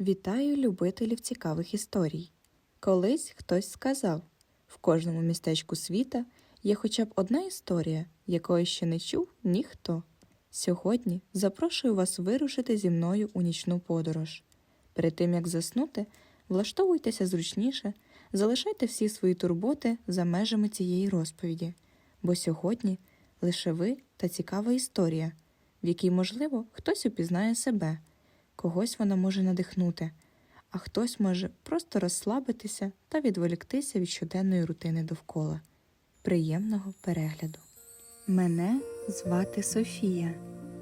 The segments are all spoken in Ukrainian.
Вітаю любителів цікавих історій. Колись хтось сказав: в кожному містечку світа є хоча б одна історія, якої ще не чув ніхто. Сьогодні запрошую вас вирушити зі мною у нічну подорож. Перед тим як заснути, влаштовуйтеся зручніше, залишайте всі свої турботи за межами цієї розповіді, бо сьогодні лише ви та цікава історія, в якій, можливо, хтось упізнає себе, когось вона може надихнути, а хтось може просто розслабитися та відволіктися від щоденної рутини довкола. Приємного перегляду! Мене звати Софія,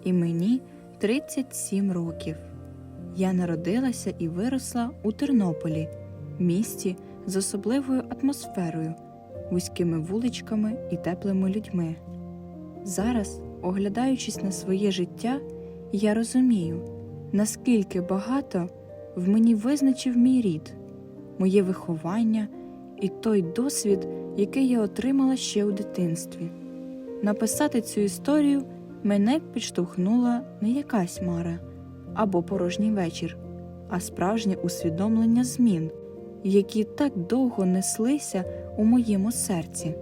і мені 37 років. Я народилася і виросла у Тернополі, місті з особливою атмосферою, вузькими вуличками і теплими людьми. Зараз, оглядаючись на своє життя, я розумію, наскільки багато в мені визначив мій рід, моє виховання і той досвід, який я отримала ще у дитинстві. Написати цю історію мене підштовхнула не якась мара або порожній вечір, а справжнє усвідомлення змін, які так довго неслися у моєму серці.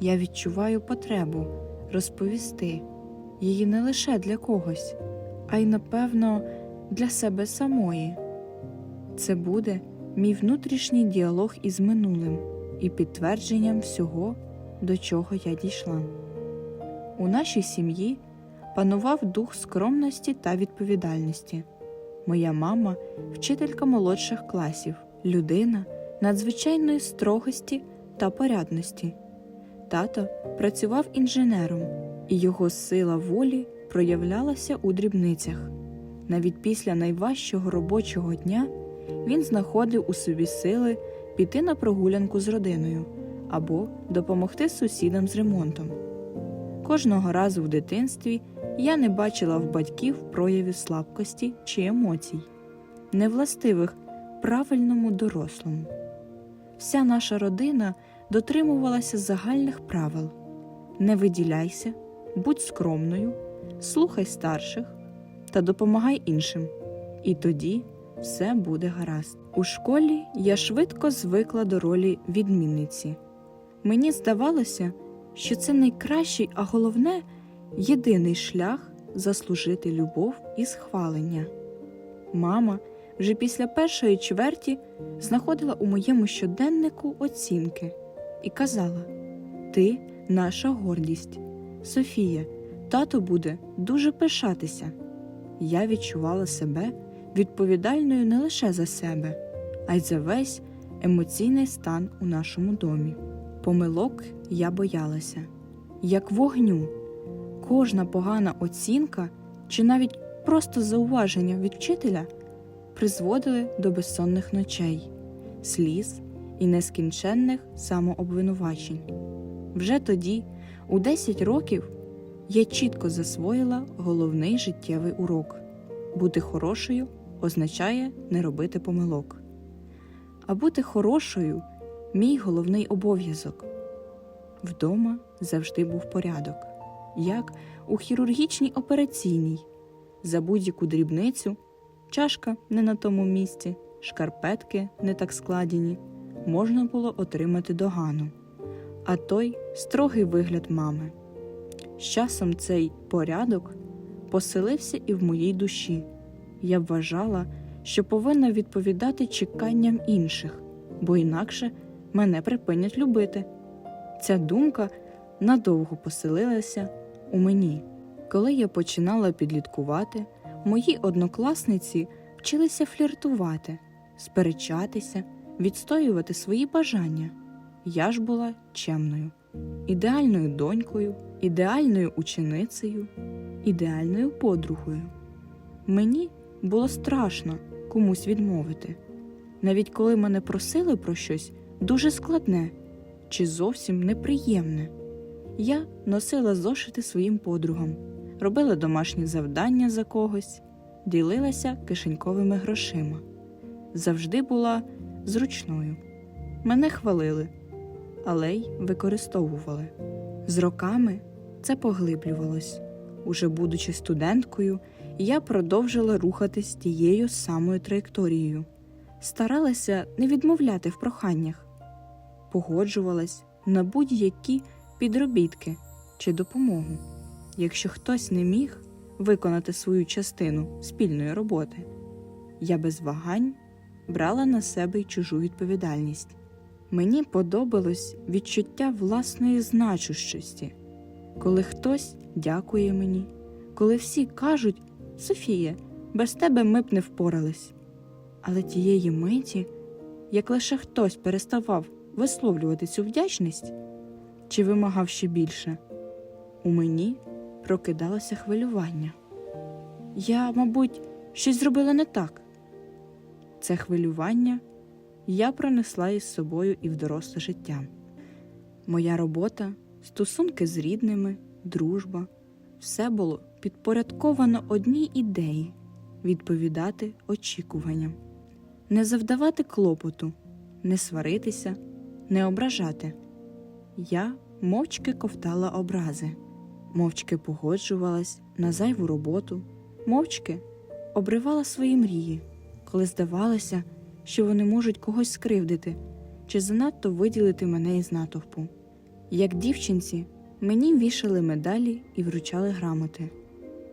Я відчуваю потребу розповісти її не лише для когось, а й, напевно, для себе самої. Це буде мій внутрішній діалог із минулим і підтвердженням всього, до чого я дійшла. У нашій сім'ї панував дух скромності та відповідальності. Моя мама вчителька молодших класів, людина надзвичайної строгості та порядності. Тато працював інженером, і його сила волі проявлялася у дрібницях. Навіть після найважчого робочого дня він знаходив у собі сили піти на прогулянку з родиною або допомогти сусідам з ремонтом. Кожного разу в дитинстві я не бачила в батьків проявів слабкості чи емоцій, невластивих правильному дорослому. Вся наша родина дотримувалася загальних правил не виділяйся, будь скромною, слухай старших та допомагай іншим. І тоді все буде гаразд. У школі я швидко звикла до ролі відмінниці. Мені здавалося, що це найкращий, а головне єдиний шлях заслужити любов і схвалення. Мама вже після першої чверті знаходила у моєму щоденнику оцінки і казала: Ти наша гордість. Софія, тато буде дуже пишатися. Я відчувала себе відповідальною не лише за себе, а й за весь емоційний стан у нашому домі. Помилок я боялася, як вогню. Кожна погана оцінка чи навіть просто зауваження від вчителя призводили до безсонних ночей, сліз і нескінченних самообвинувачень. Вже тоді, у 10 років, я чітко засвоїла головний життєвий урок бути хорошою означає не робити помилок. А бути хорошою мій головний обов'язок. Вдома завжди був порядок, як у хірургічній операційній, за будь-яку дрібницю, чашка не на тому місці, шкарпетки не так складені, можна було отримати догану, а той строгий вигляд мами. З часом цей порядок поселився і в моїй душі. Я вважала, що повинна відповідати чеканням інших, бо інакше мене припинять любити. Ця думка надовго поселилася у мені. Коли я починала підліткувати, мої однокласниці вчилися фліртувати, сперечатися, відстоювати свої бажання. Я ж була чемною, ідеальною донькою, ідеальною ученицею, ідеальною подругою. Мені було страшно комусь відмовити, навіть коли мене просили про щось дуже складне чи зовсім неприємне. Я носила зошити своїм подругам, робила домашні завдання за когось, ділилася кишеньковими грошима. Завжди була зручною. Мене хвалили, але й використовували. З роками це поглиблювалось. Уже будучи студенткою, я продовжила рухатись тією самою траєкторією, старалася не відмовляти в проханнях, погоджувалась на будь-які підробітки чи допомогу, якщо хтось не міг виконати свою частину спільної роботи. Я без вагань брала на себе й чужу відповідальність. Мені подобалось відчуття власної значущості, коли хтось дякує мені, коли всі кажуть Софія, без тебе ми б не впорались. Але тієї миті, як лише хтось переставав висловлювати цю вдячність чи вимагав ще більше, у мені прокидалося хвилювання. Я, мабуть, щось зробила не так. Це хвилювання я пронесла із собою і в доросле життя. Моя робота, стосунки з рідними, дружба все було підпорядковано одній ідеї відповідати очікуванням, не завдавати клопоту, не сваритися, не ображати. Я мовчки ковтала образи, мовчки погоджувалась на зайву роботу, мовчки обривала свої мрії, коли здавалося, що вони можуть когось скривдити чи занадто виділити мене із натовпу. Як дівчинці, мені вішали медалі і вручали грамоти,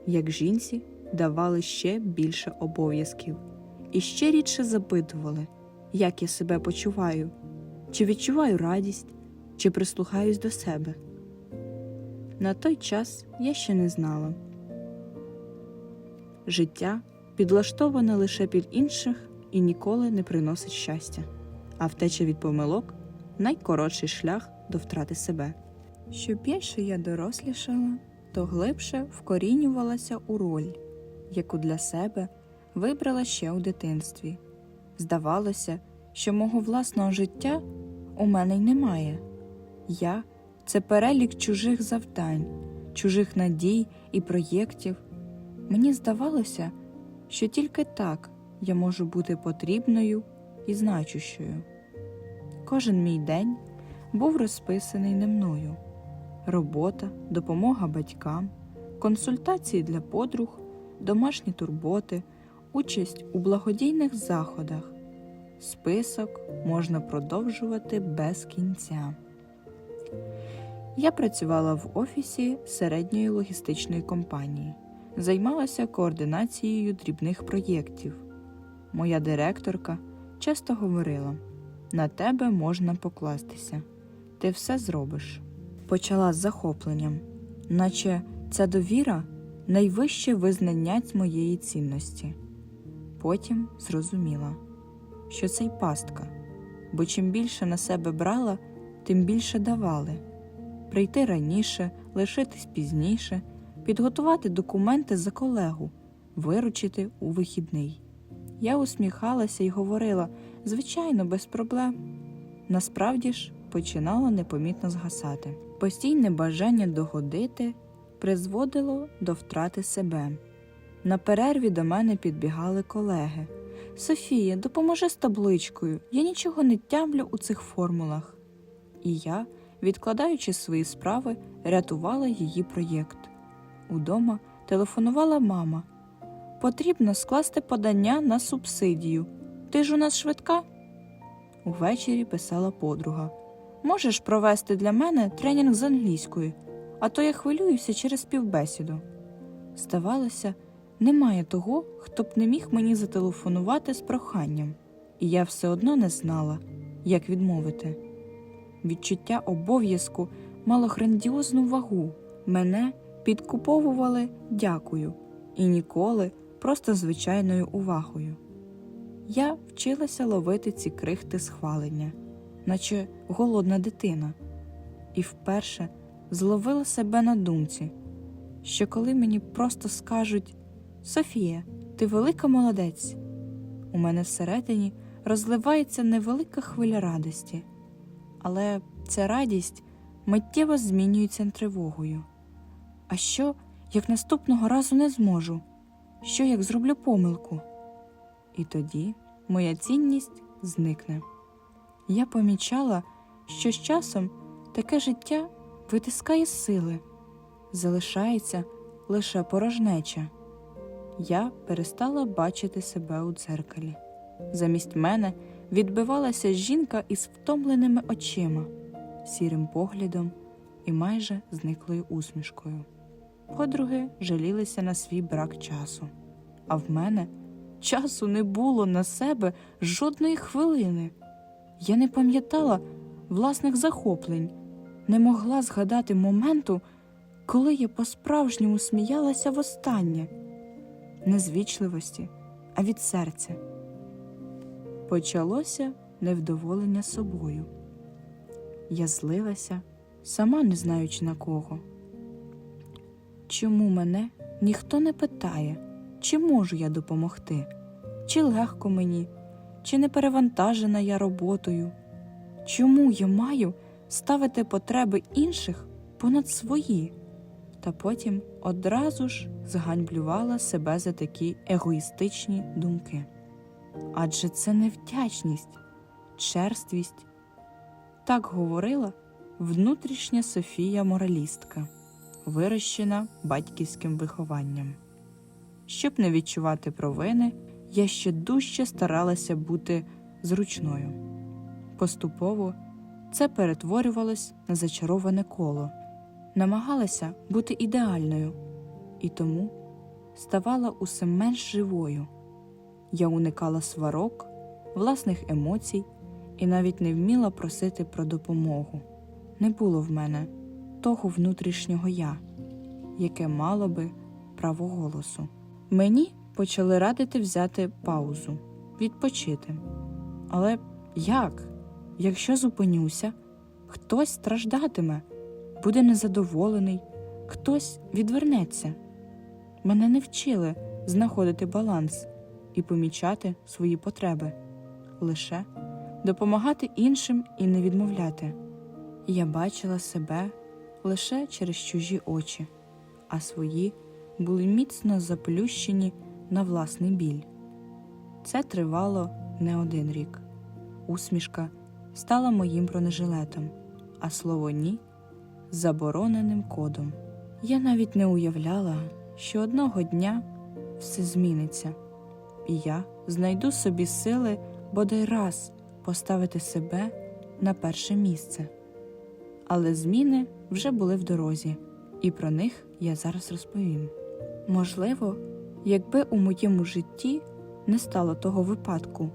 як жінці давали ще більше обов'язків і ще рідше запитували, як я себе почуваю, чи відчуваю радість, чи прислухаюсь до себе. На той час я ще не знала. Життя підлаштоване лише під інших і ніколи не приносить щастя, а втеча від помилок найкоротший шлях до втрати себе. Що більше я дорослішала, то глибше вкорінювалася у роль, яку для себе вибрала ще у дитинстві. Здавалося, що мого власного життя у мене й немає. Я це перелік чужих завдань, чужих надій і проєктів. Мені здавалося, що тільки так я можу бути потрібною і значущою. Кожен мій день був розписаний не мною: робота, допомога батькам, консультації для подруг, домашні турботи, участь у благодійних заходах. Список можна продовжувати без кінця. Я працювала в офісі середньої логістичної компанії, займалася координацією дрібних проєктів. Моя директорка часто говорила: на тебе можна покластися, ти все зробиш. Почала з захопленням, наче ця довіра найвище визнання моєї цінності. Потім зрозуміла, що це й пастка, бо чим більше на себе брала, тим більше давали прийти раніше, лишитись пізніше, підготувати документи за колегу, виручити у вихідний. Я усміхалася і говорила звичайно, без проблем. Насправді ж починала непомітно згасати. Постійне бажання догодити призводило до втрати себе. На перерві до мене підбігали колеги. Софія, допоможи з табличкою, я нічого не тямлю у цих формулах. І я, відкладаючи свої справи, рятувала її проєкт. Удома телефонувала мама. Потрібно скласти подання на субсидію. Ти ж у нас швидка? Увечері писала подруга. Можеш провести для мене тренінг з англійської, а то я хвилююся через співбесіду. Здавалося, немає того, хто б не міг мені зателефонувати з проханням, і я все одно не знала, як відмовити. Відчуття обов'язку мало грандіозну вагу. Мене підкуповували дякую і ніколи просто звичайною увагою. Я вчилася ловити ці крихти схвалення, наче голодна дитина, і вперше зловила себе на думці, що коли мені просто скажуть Софія, ти велика молодець, у мене всередині розливається невелика хвиля радості, але ця радість миттєво змінюється тривогою. А що, як наступного разу не зможу? Що як зроблю помилку? І тоді моя цінність зникне. Я помічала, що з часом таке життя витискає сили, залишається лише порожнеча. я перестала бачити себе у дзеркалі. Замість мене відбивалася жінка із втомленими очима, сірим поглядом і майже зниклою усмішкою. Подруги жалілися на свій брак часу, а в мене часу не було на себе жодної хвилини. Я не пам'ятала власних захоплень, не могла згадати моменту, коли я по-справжньому сміялася востаннє, не з вічливості, а від серця. Почалося невдоволення собою. Я злилася, сама не знаючи на кого. Чому мене ніхто не питає, чи можу я допомогти, чи легко мені, чи не перевантажена я роботою? Чому я маю ставити потреби інших понад свої? Та потім одразу ж зганьблювала себе за такі егоїстичні думки. Адже це невдячність, черствість. Так говорила внутрішня Софія моралістка, вирощена батьківським вихованням. Щоб не відчувати провини, я ще дужче старалася бути зручною. Поступово це перетворювалось на зачароване коло, намагалася бути ідеальною і тому ставала усе менш живою. Я уникала сварок, власних емоцій і навіть не вміла просити про допомогу. Не було в мене того внутрішнього я, яке мало би право голосу. Мені почали радити взяти паузу, відпочити. Але як? Якщо зупинюся, хтось страждатиме, буде незадоволений, хтось відвернеться. Мене не вчили знаходити баланс і помічати свої потреби, лише допомагати іншим і не відмовляти. Я бачила себе лише через чужі очі, а свої були міцно заплющені на власний біль. Це тривало не один рік. Усмішка стала моїм бронежилетом, а слово ні забороненим кодом. Я навіть не уявляла, що одного дня все зміниться, і я знайду собі сили бодай раз поставити себе на перше місце. Але зміни вже були в дорозі, і про них я зараз розповім. Можливо, якби у моєму житті не стало того випадку,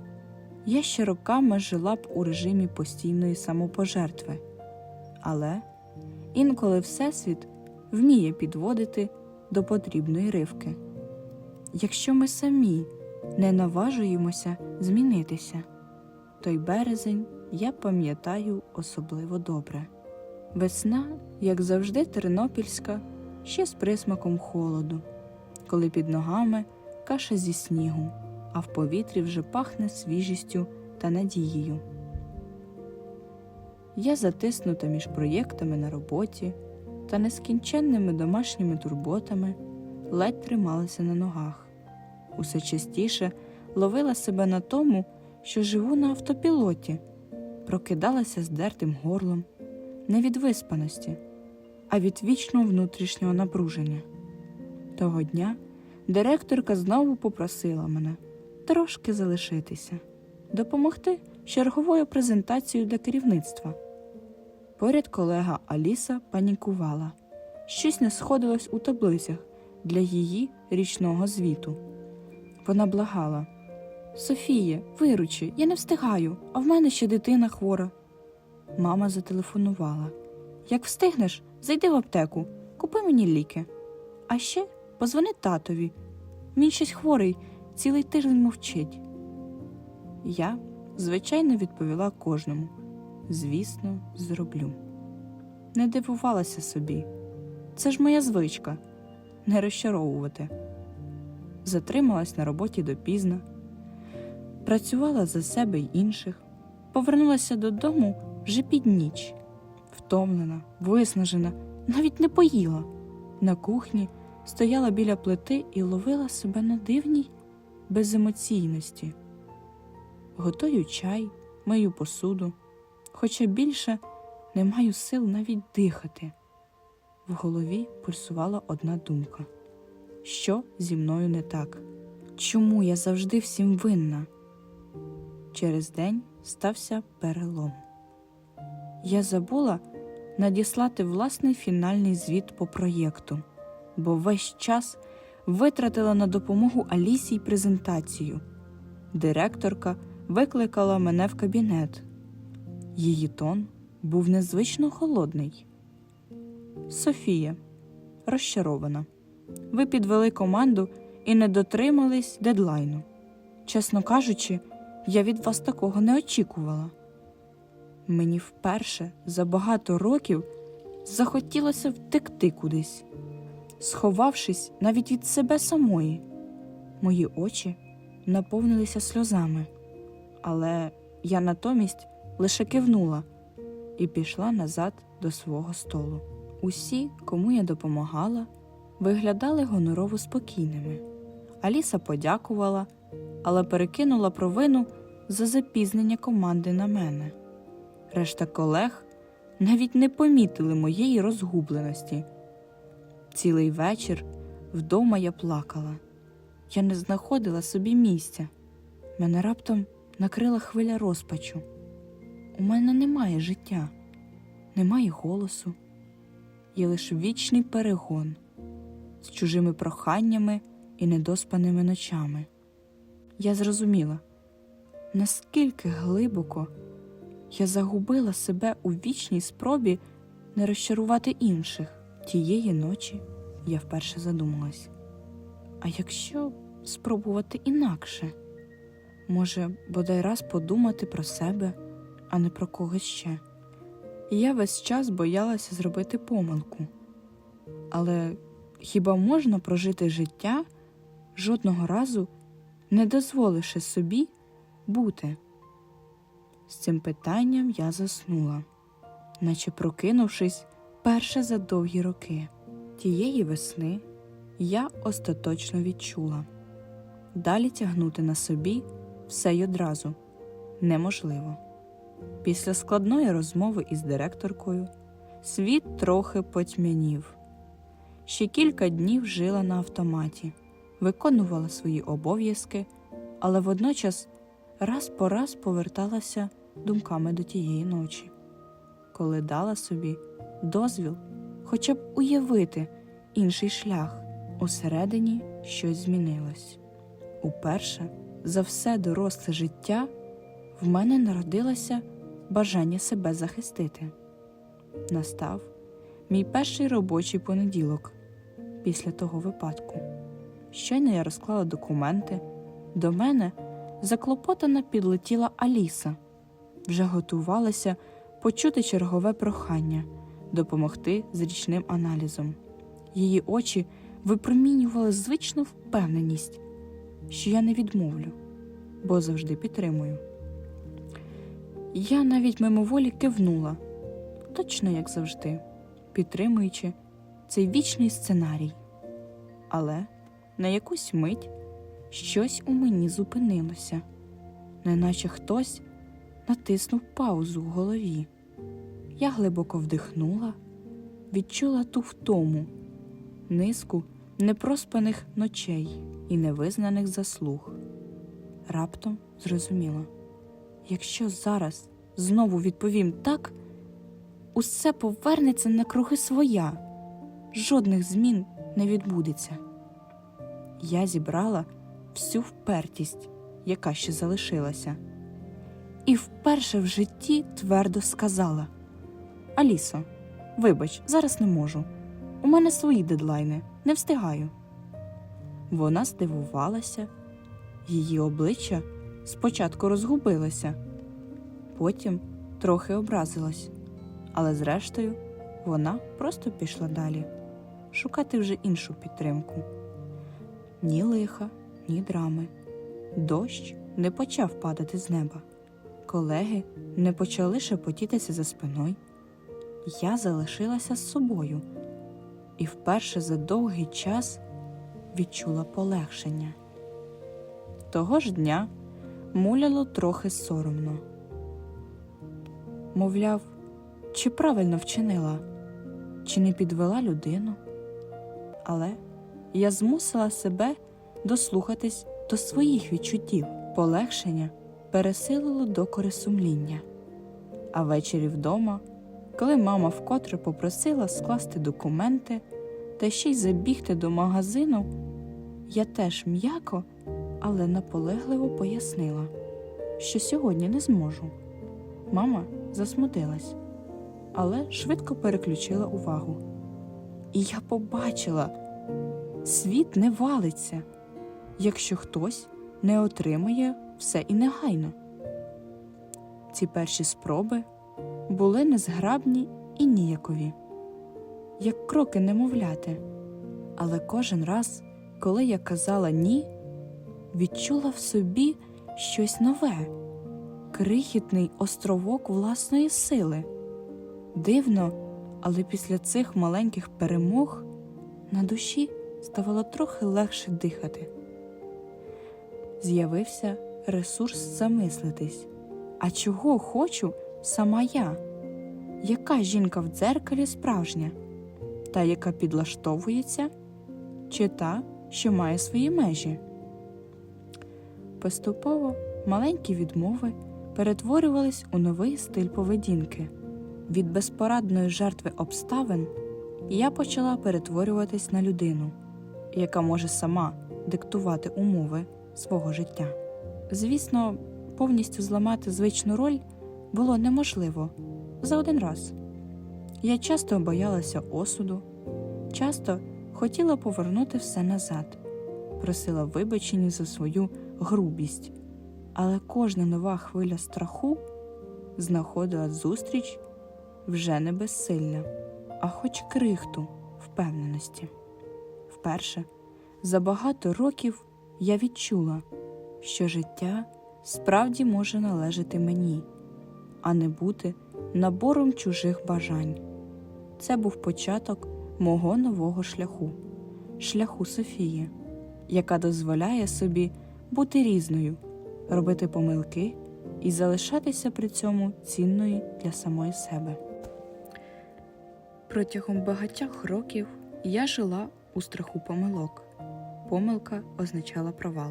я ще роками жила б у режимі постійної самопожертви. Але інколи Всесвіт вміє підводити до потрібної ривки. Якщо ми самі не наважуємося змінитися, той березень я пам'ятаю особливо добре. Весна, як завжди, тернопільська, ще з присмаком холоду, коли під ногами каша зі снігу, а в повітрі вже пахне свіжістю та надією. Я затиснута між проєктами на роботі та нескінченними домашніми турботами, ледь трималася на ногах. Усе частіше ловила себе на тому, що живу на автопілоті, прокидалася з дертим горлом, не від виспаності, а від вічного внутрішнього напруження. Того дня директорка знову попросила мене трошки залишитися, допомогти черговою презентацією для керівництва. Поряд колега Аліса панікувала. Щось не сходилось у таблицях для її річного звіту. Вона благала Софіє, виручи, я не встигаю, а в мене ще дитина хвора. Мама зателефонувала Як встигнеш, зайди в аптеку, купи мені ліки. А ще позвони татові. Він щось хворий, цілий тиждень мовчить. Я, звичайно, відповіла кожному звісно, зроблю. Не дивувалася собі. Це ж моя звичка не розчаровувати. Затрималась на роботі допізно, працювала за себе й інших, повернулася додому вже під ніч, втомлена, виснажена, навіть не поїла. На кухні стояла біля плити і ловила себе на дивній беземоційності. Готую чай, мию посуду хоча більше не маю сил навіть дихати. В голові пульсувала одна думка що зі мною не так. Чому я завжди всім винна? Через день стався перелом. Я забула надіслати власний фінальний звіт по проєкту, бо весь час витратила на допомогу Алісі й презентацію. Директорка викликала мене в кабінет. Її тон був незвично холодний. Софія, розчарована. Ви підвели команду і не дотримались дедлайну. Чесно кажучи, я від вас такого не очікувала. Мені вперше за багато років захотілося втекти кудись, сховавшись навіть від себе самої. Мої очі наповнилися сльозами, але я натомість лише кивнула і пішла назад до свого столу. Усі, кому я допомагала, виглядали гонорово спокійними. Аліса подякувала, але перекинула провину за запізнення команди на мене. Решта колег навіть не помітили моєї розгубленості. Цілий вечір вдома я плакала. Я не знаходила собі місця. Мене раптом накрила хвиля розпачу. У мене немає життя, немає голосу, є лише вічний перегон з чужими проханнями і недоспаними ночами. Я зрозуміла, наскільки глибоко я загубила себе у вічній спробі не розчарувати інших. Тієї ночі я вперше задумалась. А якщо спробувати інакше? Може, бодай раз подумати про себе, а не про когось ще. І я весь час боялася зробити помилку. Але хіба можна прожити життя жодного разу, не дозволивши собі бути? З цим питанням я заснула, наче прокинувшись перше за довгі роки. Тієї весни я остаточно відчула далі тягнути на собі все й одразу неможливо. Після складної розмови із директоркою світ трохи потьмянів. Ще кілька днів жила на автоматі, виконувала свої обов'язки, але водночас раз по раз поверталася думками до тієї ночі, коли дала собі дозвіл хоча б уявити інший шлях. Усередині щось змінилось. Уперше за все доросле життя в мене народилося бажання себе захистити. Настав мій перший робочий понеділок після того випадку. Щойно я розклала документи, до мене заклопотана підлетіла Аліса, вже готувалася почути чергове прохання допомогти з річним аналізом. Її очі випромінювали звичну впевненість, що я не відмовлю, бо завжди підтримую. Я навіть мимоволі кивнула, точно як завжди, підтримуючи цей вічний сценарій. Але на якусь мить щось у мені зупинилося, неначе хтось натиснув паузу в голові. Я глибоко вдихнула, відчула ту втому, низку непроспаних ночей і невизнаних заслуг. Раптом зрозуміла, якщо зараз знову відповім так, усе повернеться на круги своя, жодних змін не відбудеться. Я зібрала всю впертість, яка ще залишилася, і вперше в житті твердо сказала: Алісо, вибач, зараз не можу. У мене свої дедлайни, не встигаю. Вона здивувалася, її обличчя спочатку розгубилося, потім трохи образилась, але зрештою вона просто пішла далі шукати вже іншу підтримку. Ні лиха, ні драми. Дощ не почав падати з неба. Колеги не почали шепотітися за спиною. Я залишилася з собою і вперше за довгий час відчула полегшення. Того ж дня муляло трохи соромно. Мовляв, чи правильно вчинила, чи не підвела людину. Але я змусила себе дослухатись до своїх відчуттів. Полегшення пересилило докори сумління. А ввечері вдома, коли мама вкотре попросила скласти документи та ще й забігти до магазину, я теж м'яко, але наполегливо пояснила, що сьогодні не зможу. Мама засмутилась, але швидко переключила увагу. І я побачила, світ не валиться, якщо хтось не отримує все і негайно. Ці перші спроби були незграбні і ніякові, як кроки немовляти. Але кожен раз, коли я казала ні, відчула в собі щось нове, крихітний островок власної сили. Дивно, але після цих маленьких перемог на душі ставало трохи легше дихати. З'явився ресурс замислитись. А чого хочу сама я? Яка жінка в дзеркалі справжня? Та, яка підлаштовується, чи та, що має свої межі? Поступово маленькі відмови перетворювались у новий стиль поведінки. Від безпорадної жертви обставин я почала перетворюватись на людину, яка може сама диктувати умови свого життя. Звісно, повністю зламати звичну роль було неможливо за один раз. Я часто боялася осуду, часто хотіла повернути все назад, просила вибачення за свою грубість, але кожна нова хвиля страху знаходила зустріч вже не безсилля, а хоч крихту впевненості. Вперше за багато років я відчула, що життя справді може належати мені, а не бути набором чужих бажань. Це був початок мого нового шляху, шляху Софії, яка дозволяє собі бути різною, робити помилки і залишатися при цьому цінною для самої себе. Протягом багатьох років я жила у страху помилок. Помилка означала провал,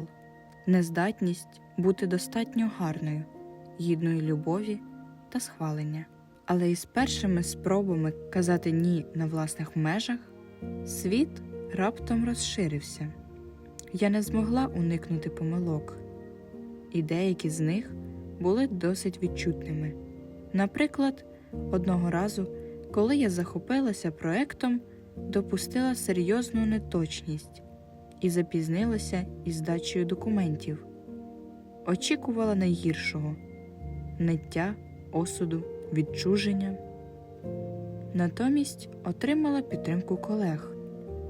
нездатність бути достатньо гарною, гідною любові та схвалення. Але із першими спробами казати ні на власних межах світ раптом розширився. Я не змогла уникнути помилок, і деякі з них були досить відчутними. Наприклад, одного разу, коли я захопилася проектом, допустила серйозну неточність і запізнилася із здачею документів. Очікувала найгіршого ниття, осуду, відчуження. Натомість отримала підтримку колег,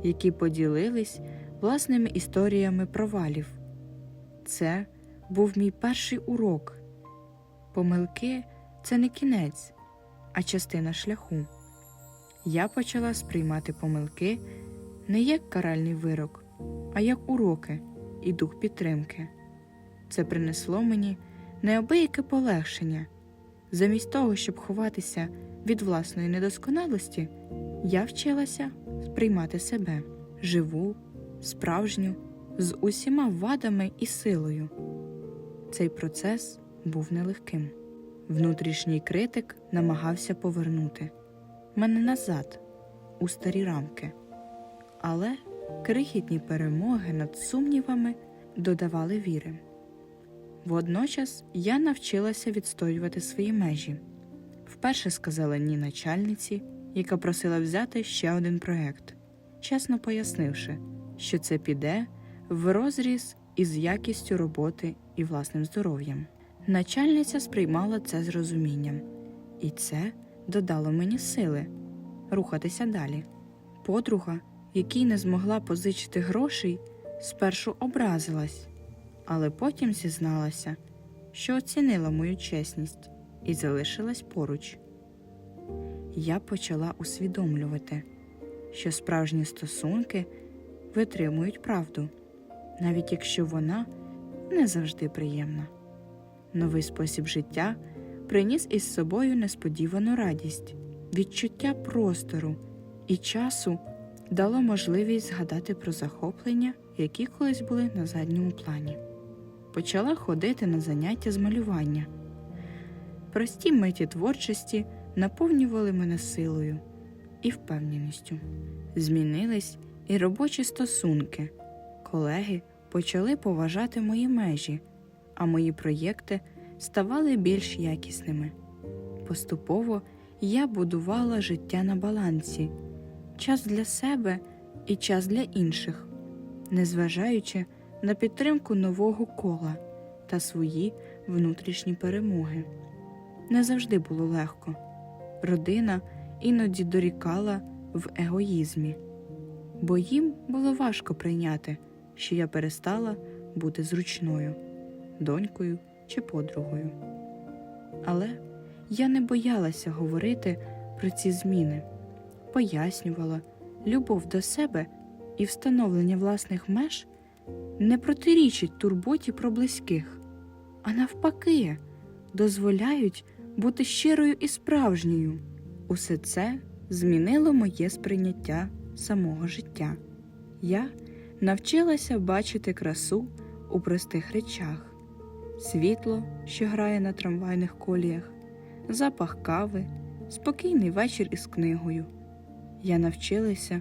які поділились власними історіями провалів. Це був мій перший урок. Помилки це не кінець, а частина шляху. Я почала сприймати помилки не як каральний вирок, а як уроки і дух підтримки. Це принесло мені неабияке полегшення. Замість того, щоб ховатися від власної недосконалості, я вчилася сприймати себе живу, справжню, з усіма вадами і силою. Цей процес був нелегким. Внутрішній критик намагався повернути мене назад, у старі рамки, але крихітні перемоги над сумнівами додавали віри. Водночас я навчилася відстоювати свої межі. Вперше сказала ні начальниці, яка просила взяти ще один проект, чесно пояснивши, що це піде в розріз із якістю роботи і власним здоров'ям. Начальниця сприймала це з розумінням, і це додало мені сили рухатися далі. Подруга, якій не змогла позичити грошей, спершу образилась, але потім зізналася, що оцінила мою чесність і залишилась поруч. Я почала усвідомлювати, що справжні стосунки витримують правду, навіть якщо вона не завжди приємна. Новий спосіб життя приніс із собою несподівану радість, відчуття простору і часу дало можливість згадати про захоплення, які колись були на задньому плані. Почала ходити на заняття з малювання. Прості миті творчості наповнювали мене силою і впевненістю. Змінились і робочі стосунки. Колеги почали поважати мої межі, а мої проєкти ставали більш якісними. Поступово я будувала життя на балансі, час для себе і час для інших, незважаючи на підтримку нового кола та свої внутрішні перемоги. Не завжди було легко. Родина іноді дорікала в егоїзмі, бо їм було важко прийняти, що я перестала бути зручною, донькою чи подругою. Але я не боялася говорити про ці зміни, пояснювала, любов до себе і встановлення власних меж не протирічить турботі про близьких, а навпаки, дозволяють бути щирою і справжньою. Усе це змінило моє сприйняття самого життя. Я навчилася бачити красу у простих речах, світло, що грає на трамвайних коліях, запах кави, спокійний вечір із книгою. Я навчилася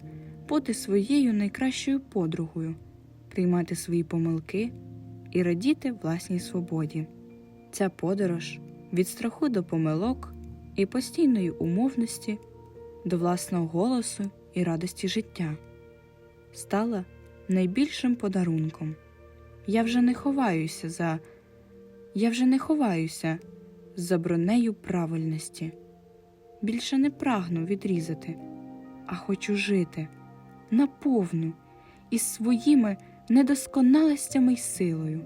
бути своєю найкращою подругою, приймати свої помилки і радіти власній свободі. Ця подорож від страху до помилок і постійної умовності до власного голосу і радості життя стала найбільшим подарунком. Я вже не ховаюся за я вже не ховаюся за бронею правильності. Більше не прагну відрізати, а хочу жити наповну із своїми недосконалостями й силою.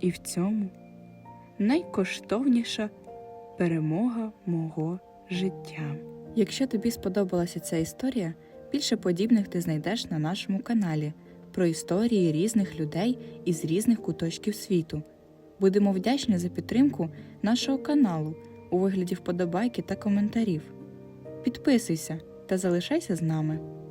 І в цьому найкоштовніша перемога мого життя. Якщо тобі сподобалася ця історія, більше подібних ти знайдеш на нашому каналі про історії різних людей із різних куточків світу. Будемо вдячні за підтримку нашого каналу у вигляді вподобайки та коментарів. Підписуйся та залишайся з нами.